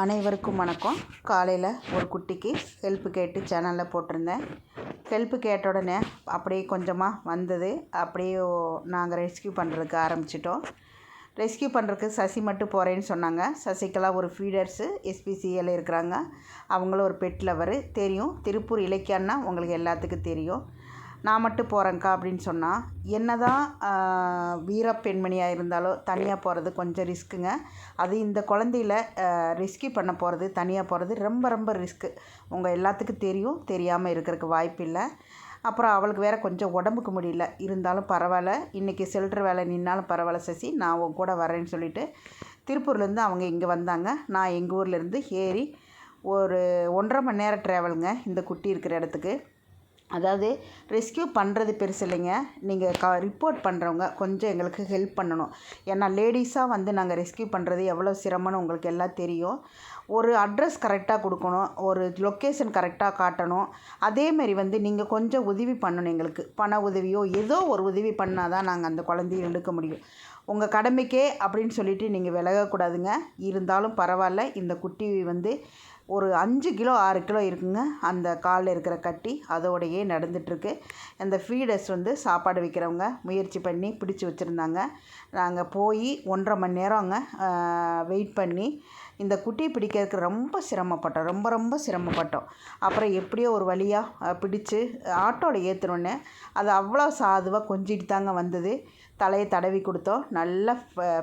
அனைவருக்கும் வணக்கம். காலையில் ஒரு குட்டிக்கு ஹெல்ப்பு கேட்டு சேனலில் போட்டிருந்தேன். ஹெல்ப்பு கேட்ட உடனே அப்படியே கொஞ்சமாக வந்தது. அப்படியே நாங்கள் ரெஸ்க்யூ பண்ணுறதுக்கு ஆரம்பிச்சிட்டோம். ரெஸ்க்யூ பண்ணுறதுக்கு சசி மட்டும் போகிறேன்னு சொன்னாங்க. சசிகலா ஒரு ஃபீடர்ஸு எஸ்பிசிஎல் இருக்கிறாங்க. அவங்களும் ஒரு பெட் லவர் தெரியும். திருப்பூர் இலக்கியன்னா உங்களுக்கு எல்லாத்துக்கும் தெரியும். நான் மட்டும் போகிறேங்க்கா அப்படின்னு சொன்னால் என்ன தான் வீர பெண்மணியாக இருந்தாலும் தனியாக போகிறது கொஞ்சம் ரிஸ்க்குங்க. அது இந்த குழந்தையில ரிஸ்கி பண்ண போகிறது தனியாக போகிறது ரொம்ப ரொம்ப ரிஸ்க்கு உங்கள் எல்லாத்துக்கும் தெரியும் தெரியாமல் இருக்கிறதுக்கு வாய்ப்பு இல்லை. அப்புறம் அவளுக்கு வேறு கொஞ்சம் உடம்புக்கு முடியல. இருந்தாலும் பரவாயில்ல. இன்றைக்கி சில்ட்ரு வேலை நின்னாலும் பரவாயில்ல சசி. நான் உன் கூட வரேன்னு சொல்லிட்டு திருப்பூர்லேருந்து அவங்க இங்கே வந்தாங்க. நான் எங்கள் ஊர்லேருந்து ஏறி ஒரு ஒன்றரை மணி நேரம் ட்ராவலுங்க இந்த குட்டி இருக்கிற இடத்துக்கு. அதாவது ரெஸ்க்யூ பண்ணுறது பெருசு இல்லைங்க. நீங்கள் க ரிப்போர்ட் பண்ணுறவங்க கொஞ்சம் எங்களுக்கு ஹெல்ப் பண்ணணும். ஏன்னா லேடிஸாக வந்து நாங்கள் ரெஸ்க்யூ பண்ணுறது எவ்வளோ சிரமம்னு உங்களுக்கு எல்லாம் தெரியும். ஒரு அட்ரஸ் கரெக்டாக கொடுக்கணும். ஒரு லொக்கேஷன் கரெக்டாக காட்டணும். அதேமாரி வந்து நீங்கள் கொஞ்சம் உதவி பண்ணணும் எங்களுக்கு. பண உதவியோ ஏதோ ஒரு உதவி பண்ணால் தான் நாங்கள் அந்த குழந்தைய எடுக்க முடியும். உங்கள் கடமைக்கே அப்படின்னு சொல்லிவிட்டு நீங்கள் விலகக்கூடாதுங்க. இருந்தாலும் பரவாயில்ல. இந்த குட்டி வந்து ஒரு அஞ்சு கிலோ ஆறு கிலோ இருக்குங்க. அந்த காலில் இருக்கிற கட்டி அதோடையே நடந்துகிட்ருக்கு அந்த ஃபீடர்ஸ் வந்து சாப்பாடு வைக்கிறவங்க முயற்சி பண்ணி பிடிச்சி வச்சுருந்தாங்க. நாங்கள் போய் ஒன்றரை மணி நேரம் அங்கே வெயிட் பண்ணி இந்த குட்டியை பிடிக்கிறதுக்கு ரொம்ப சிரமப்பட்டோம். ரொம்ப ரொம்ப சிரமப்பட்டோம். அப்புறம் எப்படியோ ஒரு வழியாக பிடிச்சி ஆட்டோவில் ஏற்றுனோன்னே அது அவ்வளோ சாதுவாக கொஞ்சிட்டு தாங்க வந்தது. தலையை தடவி கொடுத்தோம். நல்லா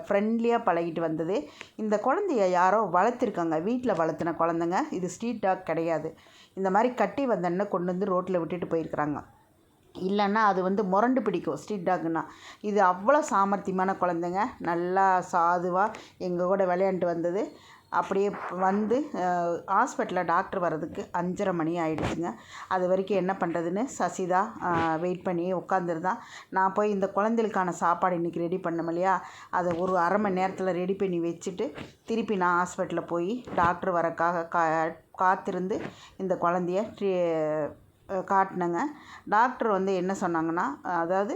ஃப்ரெண்ட்லியாக பழகிட்டு வந்தது. இந்த குழந்தைய யாரோ வளர்த்துருக்காங்க. வீட்டில் வளர்த்துன குழந்தைங்க. இது ஸ்ட்ரீட் டாக் கிடையாது. இந்த மாதிரி கட்டி வந்தோடனே கொண்டு வந்து ரோட்டில் விட்டுட்டு போயிருக்கிறாங்க. இல்லைன்னா அது வந்து முரண்டு பிடிக்கும் ஸ்ட்ரீட் டாக்னா இது அவ்வளோ சாமர்த்தியமான குழந்தைங்க. நல்லா சாதுவாக எங்கள் கூட விளையாண்டு வந்தது. அப்படியே வந்து ஹாஸ்பிட்டலில் டாக்டர் வர்றதுக்கு அஞ்சரை மணி ஆகிடுச்சுங்க அது வரைக்கும் என்ன பண்ணுறதுன்னு சசிதா வெயிட் பண்ணி உட்காந்துருந்தான் நான் போய் இந்த குழந்தைகளுக்கான சாப்பாடு இன்றைக்கி ரெடி பண்ணோம் இல்லையா? அதை ஒரு அரை மணி நேரத்தில் ரெடி பண்ணி வச்சுட்டு திருப்பி நான் ஹாஸ்பிட்டலில் போய் டாக்டர் வரக்காக கா காத்திருந்து இந்த குழந்தைய ட்ரீ காட்டினேங்க. டாக்டர் வந்து என்ன சொன்னாங்கன்னா அதாவது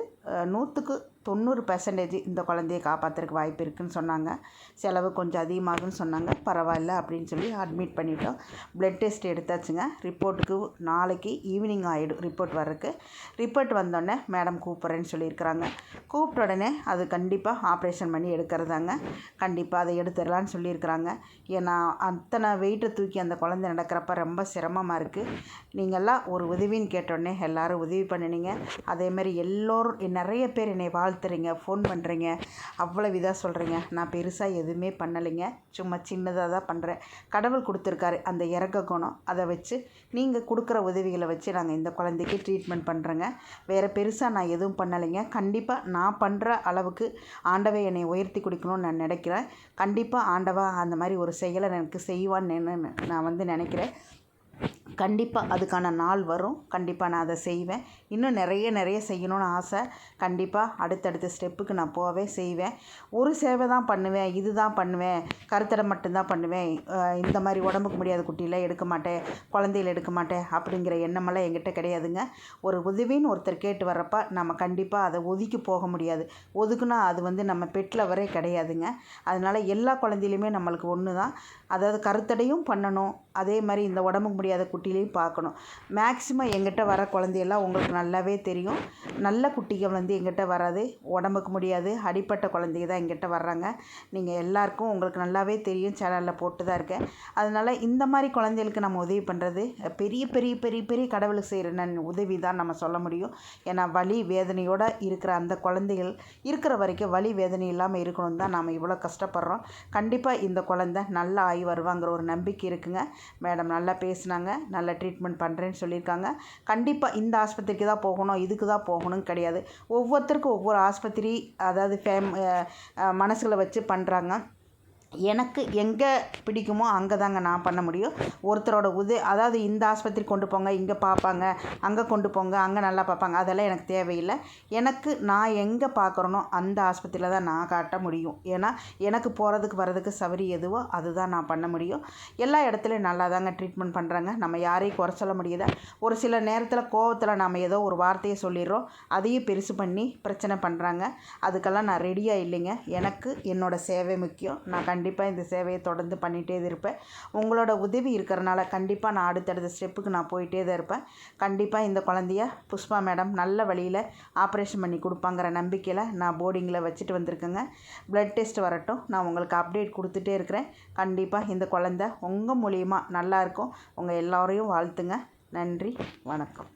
நூற்றுக்கு தொண்ணூறு பெர்சன்டேஜ் இந்த குழந்தைய காப்பாற்றுறதுக்கு வாய்ப்பு இருக்குதுன்னு சொன்னாங்க. செலவு கொஞ்சம் அதிகமாகுன்னு சொன்னாங்க. பரவாயில்ல அப்படின்னு சொல்லி அட்மிட் பண்ணிட்டோம். Blood test எடுத்தாச்சுங்க. ரிப்போர்ட்டுக்கு நாளைக்கு ஈவினிங் ஆகிடும் ரிப்போர்ட் வர்றதுக்கு. ரிப்போர்ட் வந்தோடனே மேடம் கூப்பிட்றேன்னு சொல்லியிருக்கிறாங்க. கூப்பிட்ட உடனே அது கண்டிப்பாக ஆப்ரேஷன் பண்ணி எடுக்கிறதாங்க. கண்டிப்பாக அதை எடுத்துடலான்னு சொல்லியிருக்கிறாங்க. ஏன்னா அத்தனை வெயிட்டை தூக்கி அந்த குழந்தை நடக்கிறப்ப ரொம்ப சிரமமாக இருக்குது நீங்கள்லாம் ஒரு உதவின்னு கேட்டோடனே எல்லோரும் உதவி பண்ணினீங்க. அதேமாதிரி எல்லோரும் நிறைய பேர் என்னை வாழ்த்து வாழ்த்துறீங்க ஃபோன் பண்ணுறீங்க அவ்வளோ இதாக சொல்கிறீங்க நான் பெருசாக எதுவுமே பண்ணலைங்க. சும்மா சின்னதாக தான் பண்ணுறேன் கடவுள் கொடுத்துருக்காரு அந்த இறக்க குணம். அதை வச்சு நீங்கள் கொடுக்குற உதவிகளை வச்சு நாங்கள் இந்த குழந்தைக்கு ட்ரீட்மெண்ட் பண்ணுறேங்க வேறு பெருசாக நான் எதுவும் பண்ணலைங்க. கண்டிப்பாக நான் பண்ணுற அளவுக்கு ஆண்டவை என்னை உயர்த்தி குடிக்கணும்னு நான் நினைக்கிறேன். கண்டிப்பாக ஆண்டவா அந்த மாதிரி ஒரு செயலை எனக்கு செய்வான்னு நான் வந்து நினைக்கிறேன். கண்டிப்பாக அதுக்கான நாள் வரும். கண்டிப்பாக நான் அதை செய்வேன். இன்னும் நிறைய நிறைய செய்யணும்னு ஆசை. கண்டிப்பாக அடுத்தடுத்த ஸ்டெப்புக்கு நான் போவே செய்வேன். ஒரு சேவை தான் பண்ணுவேன். இது தான் பண்ணுவேன். கருத்தடை மட்டும்தான் பண்ணுவேன். இந்த மாதிரி உடம்புக்கு முடியாத குட்டியில் எடுக்க மாட்டேன். குழந்தையில் எடுக்க மாட்டேன் அப்படிங்கிற எண்ணமெல்லாம் என்கிட்ட கிடையாதுங்க. ஒரு உதவின்னு ஒருத்தர் கேட்டு வர்றப்ப நம்ம கண்டிப்பாக அதை ஒதுக்கி போக முடியாது. ஒதுக்குனா அது வந்து நம்ம பெட்டில் வரே கிடையாதுங்க. அதனால் எல்லா குழந்தையிலுமே நம்மளுக்கு ஒன்று தான் அதாவது கருத்தடையும் பண்ணணும். அதே மாதிரி இந்த உடம்புக்கு முடியாத குட்டிலையும் பார்க்கணும். மேக்ஸிமம் எங்கிட்ட வர குழந்தையெல்லாம் உங்களுக்கு நல்லாவே தெரியும். நல்ல குட்டிகள் வந்து எங்கிட்ட வராது. உடம்புக்கு முடியாது. அடிப்பட்ட குழந்தைங்க தான் எங்கிட்ட வர்றாங்க. நீங்கள் எல்லாருக்கும் உங்களுக்கு நல்லாவே தெரியும். சேனலில் போட்டு தான் இருக்கேன். அதனால் இந்த மாதிரி குழந்தைகளுக்கு நம்ம உதவி பண்ணுறது பெரிய பெரிய பெரிய பெரிய கடவுளுக்கு செய்கிற உதவி தான் நம்ம சொல்ல முடியும். ஏன்னா வலி வேதனையோடு இருக்கிற அந்த குழந்தைகள் இருக்கிற வரைக்கும் வலி வேதனை இல்லாமல் இருக்கணும் தான் நாம் இவ்வளோ கஷ்டப்படுறோம். கண்டிப்பாக இந்த குழந்த நல்லா ஆகி வருவாங்கிற ஒரு நம்பிக்கை இருக்குங்க. மேடம் நல்லா பேசுனாங்க. நல்ல ட்ரீட்மெண்ட் பண்ணுறேன்னு சொல்லியிருக்காங்க. கண்டிப்பாக இந்த ஆஸ்பத்திரிக்கு தான் போகணும் இதுக்கு தான் போகணும்னு கிடையாது. ஒவ்வொருத்தருக்கும் ஒவ்வொரு ஆஸ்பத்திரி அதாவது ஃபேம் மனசில் வச்சு பண்ணுறாங்க எனக்கு எங்கே பிடிக்குமோ அங்கே தாங்க நான் பண்ண முடியும். ஒருத்தரோட உத அதாவது இந்த ஆஸ்பத்திரி கொண்டு போங்க இங்கே பார்ப்பாங்க அங்கே கொண்டு போங்க அங்கே நல்லா பார்ப்பாங்க அதெல்லாம் எனக்கு தேவையில்லை. எனக்கு நான் எங்கே பார்க்குறனோ அந்த ஆஸ்பத்திரியில் தான் நான் காட்ட முடியும். ஏன்னா எனக்கு போகிறதுக்கு வர்றதுக்கு சவரி எதுவோ அதுதான் நான் பண்ண முடியும். எல்லா இடத்துலையும் நல்லா தாங்க ட்ரீட்மெண்ட் பண்ணுறாங்க நம்ம யாரையும் குறை சொல்ல முடியுதா ஒரு சில நேரத்தில் கோவத்தில் நம்ம ஏதோ ஒரு வார்த்தையை சொல்லிடுறோம் அதையும் பெருசு பண்ணி பிரச்சனை பண்ணுறாங்க அதுக்கெல்லாம் நான் ரெடியாக இல்லைங்க. எனக்கு என்னோடய சேவை முக்கியம். நான் கண்டிப்பாக கண்டிப்பாக இந்த சேவையை தொடர்ந்து பண்ணிகிட்டே தான் இருப்பேன். உங்களோட உதவி இருக்கிறனால கண்டிப்பாக நான் அடுத்தடுத்த ஸ்டெப்புக்கு நான் போயிட்டே தான் இருப்பேன். கண்டிப்பாக இந்த குழந்தைய புஷ்பா மேடம் நல்ல வழியில் ஆப்ரேஷன் பண்ணி கொடுப்பாங்கிற நம்பிக்கையில் நான் போர்டிங்கில் வச்சுட்டு வந்திருக்கேங்க. ப்ளட் டெஸ்ட் வரட்டும். நான் உங்களுக்கு அப்டேட் கொடுத்துட்டே இருக்கிறேன். கண்டிப்பாக இந்த குழந்த உங்கள் மூலியமாக நல்லாயிருக்கும் உங்கள் எல்லோரையும் வாழ்த்துங்க. நன்றி. வணக்கம்.